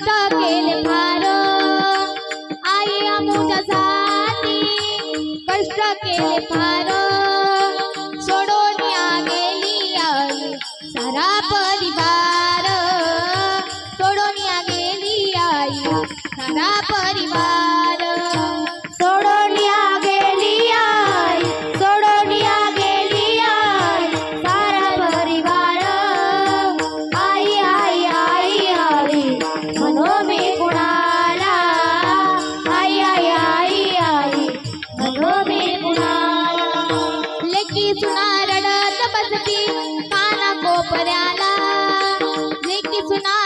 युद्ध केले फार. आई आमुजासाठी कष्ट केले फार. गेली आई सारा परिवार. गेली आई सारा परिवार. सुना रडत बसती काना कोपऱ्याला. लेकी सुना